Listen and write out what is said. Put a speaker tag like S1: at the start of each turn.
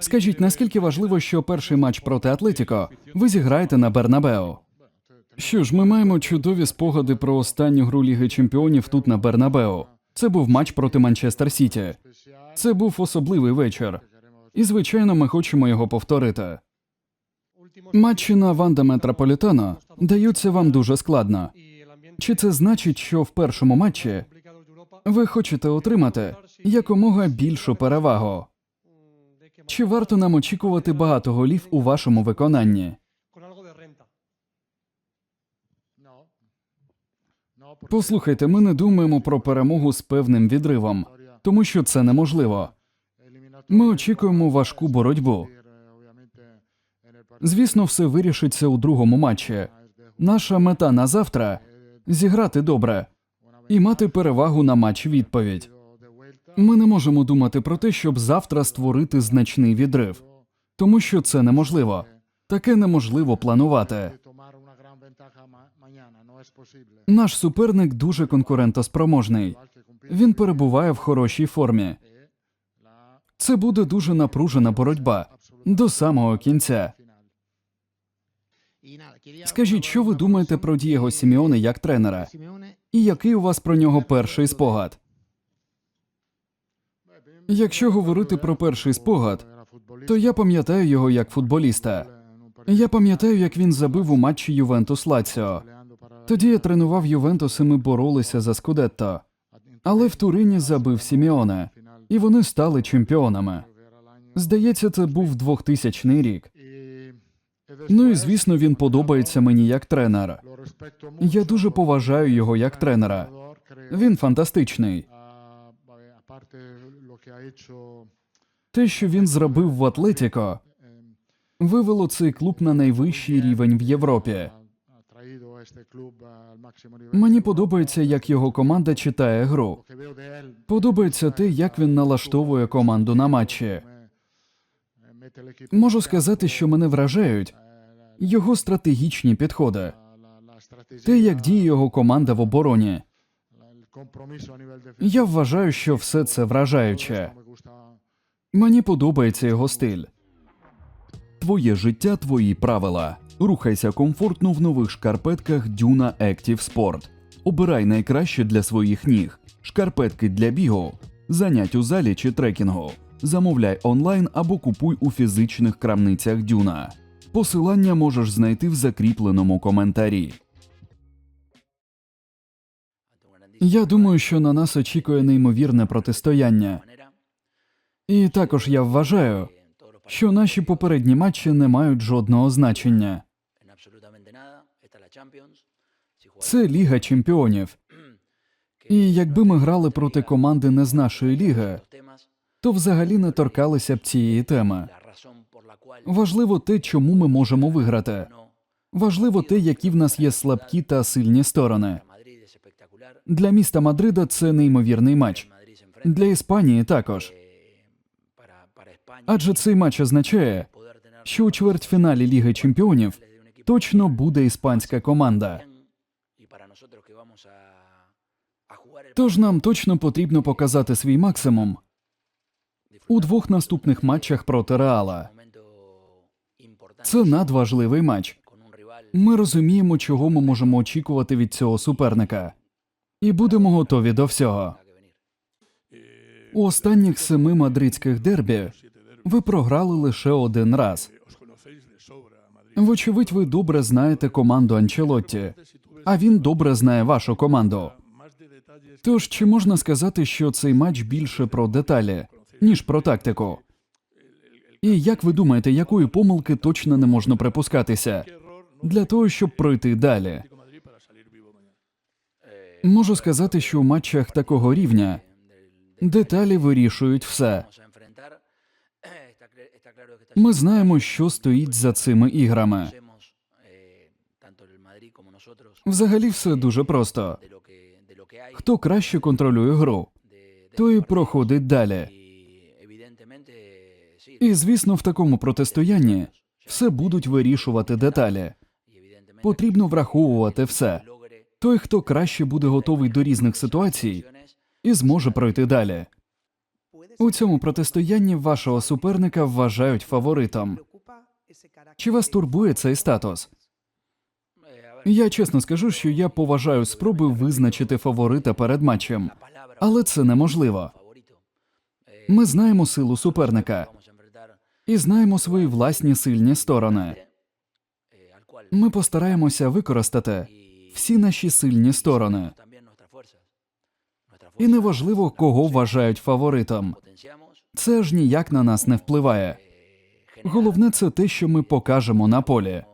S1: Скажіть, наскільки важливо, що перший матч проти Атлетіко ви зіграєте на Бернабео? Що ж, ми маємо чудові спогади про останню гру Ліги Чемпіонів тут на Бернабео. Це був матч проти Манчестер Сіті. Це був особливий вечір. І, звичайно, ми хочемо його повторити. Матчі на Ванда Метрополітано даються вам дуже складно. Чи це значить, що в першому матчі ви хочете отримати якомога більшу перевагу? Чи варто нам очікувати багато голів у вашому виконанні? Послухайте, ми не думаємо про перемогу з певним відривом, тому що це неможливо. Ми очікуємо важку боротьбу. Звісно, все вирішиться у другому матчі. Наша мета на завтра зіграти добре і мати перевагу на матч відповідь. Ми не можемо думати про те, щоб завтра створити значний відрив, тому що це неможливо. Таке неможливо планувати. Наш суперник дуже конкурентоспроможний. Він перебуває в хорошій формі. Це буде дуже напружена боротьба до самого кінця. Скажіть, що ви думаєте про Дієго Сіміоне як тренера? І який у вас про нього перший спогад? Якщо говорити про перший спогад, то я пам'ятаю його як футболіста. Я пам'ятаю, як він забив у матчі Ювентус Лаціо. Тоді я тренував Ювентус і ми боролися за Скудетто. Але в Турині забив Сіміоне, і вони стали чемпіонами. Здається, це був 2000 рік. Ну і звісно, він подобається мені як тренер. Я дуже поважаю його як тренера. Він фантастичний. Те, що він зробив в Атлетіко, вивело цей клуб на найвищий рівень в Європі. Мені подобається, як його команда читає гру. Подобається те, як він налаштовує команду на матчі. Можу сказати, що мене вражають його стратегічні підходи, те, як діє його команда в обороні. Я вважаю, що все це вражаюче. Мені подобається його стиль.
S2: Твоє життя, твої правила. Рухайся комфортно в нових шкарпетках Duna Active Sport. Обирай найкраще для своїх ніг. Шкарпетки для бігу, занять у залі чи трекінгу. Замовляй онлайн або купуй у фізичних крамницях Дюна. Посилання можеш знайти в закріпленому коментарі.
S1: Я думаю, що на нас очікує неймовірне протистояння. І також я вважаю, що наші попередні матчі не мають жодного значення. Це Ліга Чемпіонів. І якби ми грали проти команди не з нашої ліги, то взагалі не торкалися б цієї теми. Важливо те, чому ми можемо виграти. Важливо те, які в нас є слабкі та сильні сторони. Для міста Мадрида це неймовірний матч. Для Іспанії також. Адже цей матч означає, що у чвертьфіналі Ліги Чемпіонів точно буде іспанська команда. Тож нам точно потрібно показати свій максимум у двох наступних матчах проти Реала. Це надважливий матч. Ми розуміємо, чого ми можемо очікувати від цього суперника, і будемо готові до всього. У останніх семи мадридських дербі ви програли лише один раз. Вочевидь, ви добре знаєте команду Анчелотті, а він добре знає вашу команду. Тож чи можна сказати, що цей матч більше про деталі, ніж про тактику? І як ви думаєте, якої помилки точно не можна припускатися для того, щоб пройти далі? Можу сказати, що у матчах такого рівня деталі вирішують все. Ми знаємо, що стоїть за цими іграми. Взагалі, все дуже просто. Хто краще контролює гру, той проходить далі. І звісно, в такому протистоянні все будуть вирішувати деталі. Потрібно враховувати все. Той, хто краще буде готовий до різних ситуацій, і зможе пройти далі. У цьому протистоянні вашого суперника вважають фаворитом. Чи вас турбує цей статус? Я чесно скажу, що я поважаю спроби визначити фаворита перед матчем, але це неможливо. Ми знаємо силу суперника і знаємо свої власні сильні сторони. Ми постараємося використати всі наші сильні сторони. І неважливо, кого вважають фаворитом. Це ж ніяк на нас не впливає. Головне це те, що ми покажемо на полі.